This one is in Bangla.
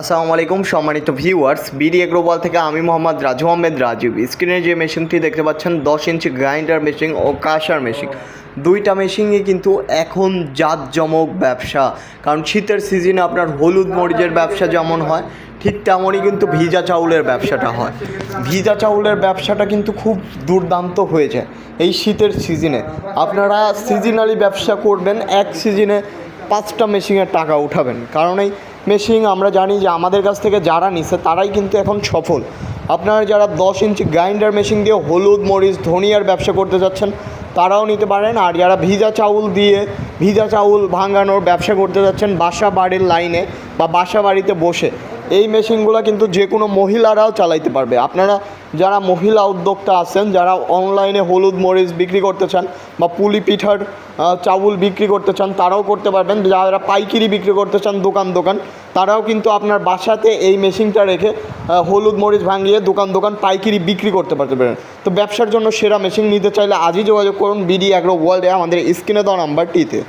আসসালামু আলাইকুম সম্মানিত ভিউয়ার্স বিডি এগ্রোবল থেকে আমি মোহাম্মদ রাজু আহমেদ রাজীব। স্ক্রিনে যে মেশিনটি দেখতে পাচ্ছেন, দশ ইঞ্চি গ্রাইন্ডার মেশিন ও কাশার মেশিন। দুইটা মেশিনই কিন্তু এখন জাঁকজমক ব্যবসা। কারণ শীতের সিজনে আপনার হলুদ মরিচের ব্যবসা যেমন হয়, ঠিক তেমনই কিন্তু ভিজা চাউলের ব্যবসাটা হয়। ভিজা চাউলের ব্যবসাটা কিন্তু খুব দুর্দান্ত হয়ে যায় এই শীতের সিজনে আপনারা সিজনালি ব্যবসা করবেন, এক সিজনে পাঁচটা মেশিনের টাকা উঠাবেন। কারণ এই মেশিন, আমরা জানি যে আমাদের কাছ থেকে যারা নিছে, তারাই কিন্তু এখন সফল। আপনারা যারা দশ ইঞ্চি গ্রাইন্ডার মেশিন দিয়ে হলুদ, মরিচ, ধনিয়ার ব্যবসা করতে যাচ্ছেন, তারাও নিতে পারেন। আর যারা ভিজা চাউল দিয়ে ভিজা চাউল ভাঙানোর ব্যবসা করতে যাচ্ছেন, বাসা বাড়ির লাইনে বা বাসা বাড়িতে বসে এই মেশিনগুলো কিন্তু যে কোনো মহিলারাও চালাইতে পারবে। আপনারা যারা মহিলা উদ্যোক্তা আছেন, যারা অনলাইনে হলুদ মরিচ বিক্রি করতে চান বা পুলি পিঠার চাউল বিক্রি করতে চান, তারাও করতে পারবেন। যারা পাইকিরি বিক্রি করতে চান, দোকান দোকান, তারাও কিন্তু আপনার বাসাতে এই মেশিনটা রেখে হলুদ মরিচ ভাঙিয়ে দোকান দোকান পাইকিরি বিক্রি করতে পারতে পারেন। তো ব্যবসার জন্য সেরা মেশিন নিতে চাইলে আজই যোগাযোগ করুন। বিডি অ্যাগ্রো ওয়ার্ল্ডে আমাদের স্ক্রিনে দেওয়া নাম্বারটিতে।